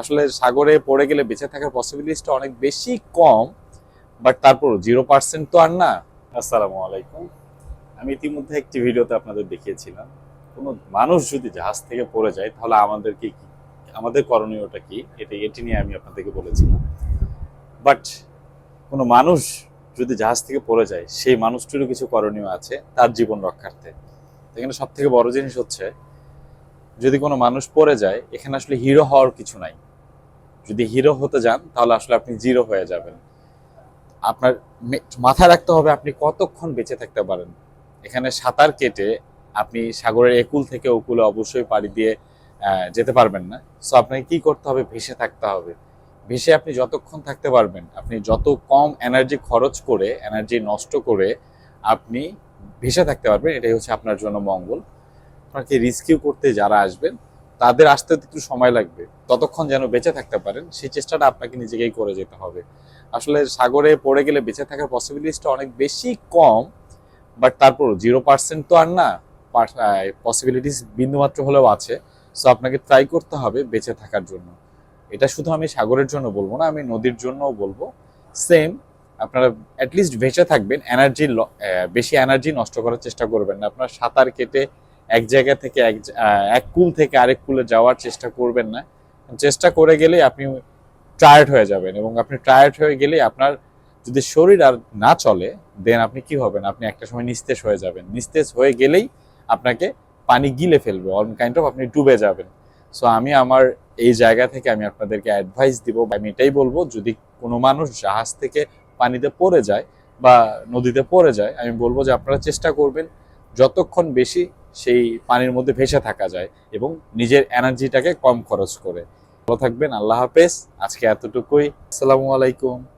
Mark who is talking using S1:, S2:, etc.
S1: আসলে সাগরে পড়ে গেলে বেঁচে থাকার পসিবিলিটিসটা অনেক বেশি কম বাট তারপর জিরো পার্সেন্ট তো আর না। আসসালামু আলাইকুম। আমি ইতিমধ্যে একটি ভিডিওতে আপনাদের দেখিয়েছিলাম, কোনো মানুষ যদি জাহাজ থেকে পড়ে যায়, তাহলে আমাদেরকে কি, আমাদের করণীয়টা কি? এটা, এটি নিয়ে আমি আপনাদেরকে বলেছিলাম। বাট কোনো মানুষ যদি জাহাজ থেকে পড়ে যায়, সেই মানুষটিরও কিছু করণীয় আছে তার জীবন রক্ষার্থে। এখানে সব থেকে বড় জিনিস হচ্ছে, যদি কোনো মানুষ পড়ে যায়, এখানে আসলে হিরো হওয়ার কিছু নাই। যদি হিরো হতে যান, তাহলে আসলে আপনি জিরো হয়ে যাবেন। আপনার মাথায় রাখতে হবে আপনি কতক্ষণ বেঁচে থাকতে পারেন। এখানে সাঁতার কেটে আপনি সাগরের একুল থেকে ওকুলে অবশ্যই পাড়ি দিয়ে যেতে পারবেন না। সো আপনাকে কি করতে হবে? ভেসে থাকতে হবে। ভেসে আপনি যতক্ষণ থাকতে পারবেন, আপনি যত কম এনার্জি খরচ করে এনার্জি নষ্ট করে আপনি ভেসে থাকতে পারবেন, এটাই হচ্ছে আপনার জন্য মঙ্গল। আপনাকে রিস্কিউ করতে যারা আসবেন তাদের আসতে একটু সময় লাগবে। ততক্ষণ যেন বেঁচে থাকতে পারেন, সেই চেষ্টাটা আপনাকে নিজেকেই করে যেতে হবে। আসলে সাগরে পড়ে গেলে বেঁচে থাকার পসিবিলিটিসটা অনেক বেশি কম বাট তারপর জিরো পার্সেন্ট তো আর না পসিবিলিটিস বিন্দুমাত্র হলেও আছে। সো আপনাকে ট্রাই করতে হবে বেঁচে থাকার জন্য। এটা শুধু আমি সাগরের জন্য বলব না, আমি নদীর জন্যও বলব। সেম আপনারা অ্যাটলিস্ট ভেসে থাকবেন এনার্জি বেশি এনার্জি নষ্ট করার চেষ্টা করবেন না। আপনার সাঁতার কেটে এক জায়গা থেকে এক এক কুল থেকে আরেক কুলে যাওয়ার চেষ্টা করবেন না। চেষ্টা করে গেলে আপনি টায়ার্ড হয়ে যাবেন এবং আপনি টায়ার্ড হয়ে গেলে আপনার যদি শরীর আর না চলে দেন আপনি কি হবেন? আপনি একটা সময় নিস্তেজ হয়ে যাবেন। নিস্তেজ হয়ে গেলেই আপনাকে পানি গিলে ফেলবে অন কাইন্ড অফ আপনি ডুবে যাবেন। সো আমি আমার এই জায়গা থেকে আমি আপনাদেরকে অ্যাডভাইস দিব, বা আমি এটাই বলব, যদি কোনো মানুষ জাহাজ থেকে পানিতে পড়ে যায় বা নদীতে পড়ে যায়, আমি বলব যে আপনারা চেষ্টা করবেন, যতক্ষণ বেশি সেই পানির মধ্যে ভেসে থাকা যায় এবং নিজের এনার্জিটাকে কম খরচ করে। ভালো থাকবেন, আল্লাহ হাফেজ। আজকে এতটুকুই। আসসালামু আলাইকুম।